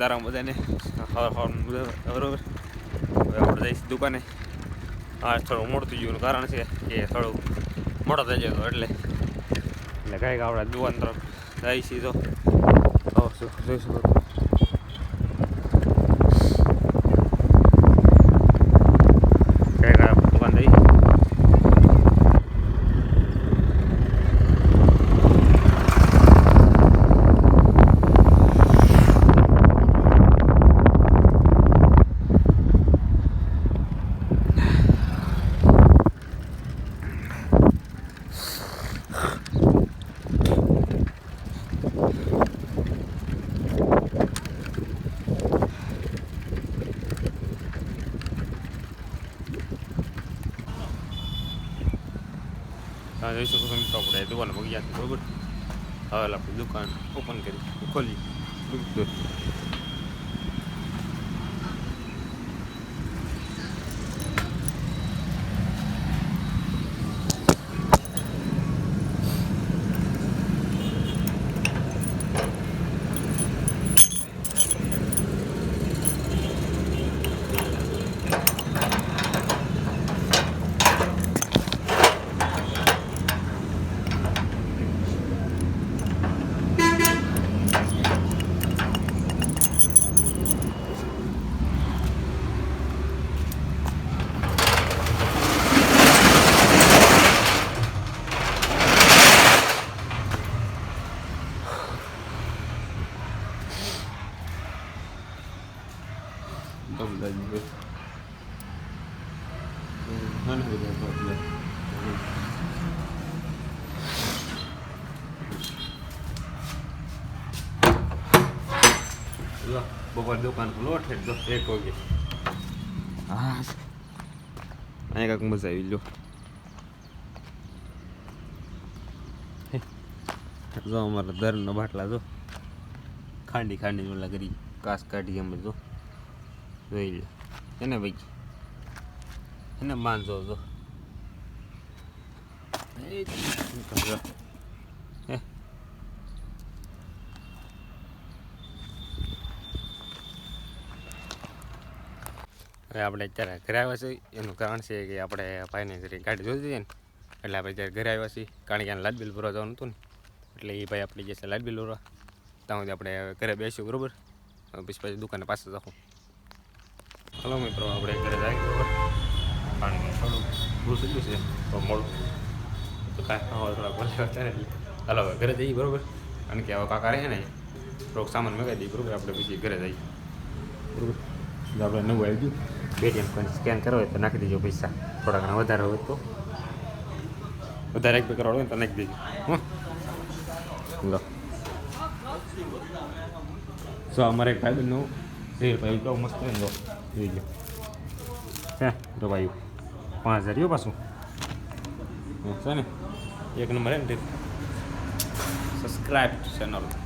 સીતારામ બધાને. બરોબર. હવે આપણે જઈશ દુકાને. આ થોડું મોડું થઈ ગયું કારણ છે કે થોડું મોડો થઈ જતો એટલે. એટલે કાંઈક આપણે દુકાન તરફ જઈ છીએ તો આવો શું જોઈ શકો છો. કાંઈક આપણે દુકાન જઈ હા જોઈ શકો છો મિત્રો આપણે દુકાન પગી ગયા બરોબર હવે આપણે દુકાન. ઓપન કરી. ખોલી. Kota bile niby. Hani bile bile. બપોર દુકાન ખુલ્લો ઠેઠ દસ એક વાગે હા અહીંયા કાંક મજા આવી લો જો અમારા ધરનો બાટલા જો ખાંડી ખાંડી ઓલા કરી કાસ કાઢી અમે જો જોઈ લે એને ભાઈ એને બાંધો એ હવે આપણે અત્યારે ઘરે આવ્યા છીએ. એનું કારણ છે કે આપણે ભાઈને જરી ગાડી જોઈ દઈએ ને. એટલે આપણે અત્યારે ઘરે આવ્યા છીએ. કારણ કે એને લાઇટ બિલ ભરવા જવાનું હતું ને. એટલે એ ભાઈ આપણે જે છે લાઇટ બિલ ભરવા. ત્યાં સુધી આપણે ઘરે બેસીશું, બરાબર? પછી પછી દુકાને પાસે જાઉં હલો મિત્રો, આપણે ઘરે જાય કે થોડું ભૂસી ગયું છે તો મોડું. તો કાંઈ હવે થોડા ભલે અત્યારે હલો ઘરે જઈએ, બરોબર? કારણ કે હવે કાકા રહે ને થોડોક સામાન મગાવી દઈએ, બરોબર? આપણે પછી ઘરે જઈએ. બરોબર? આપણે નવું આવી ગયું. પેટીએમ કોઈ સ્કેન કરો હોય તો નાખી દેજો પૈસા. થોડા ઘણા વધારે હોય તો. વધારે એક બે હોય ને તો નાખી દેજો. હા? લો. સો અમારે એક ભાઈ રેલ ભાઈ કેવું મસ્ત જો જોઈ લો હે જો ભાઈ પાંચ હજાર પાછું છે ને એક નંબર હે ને ચેનલ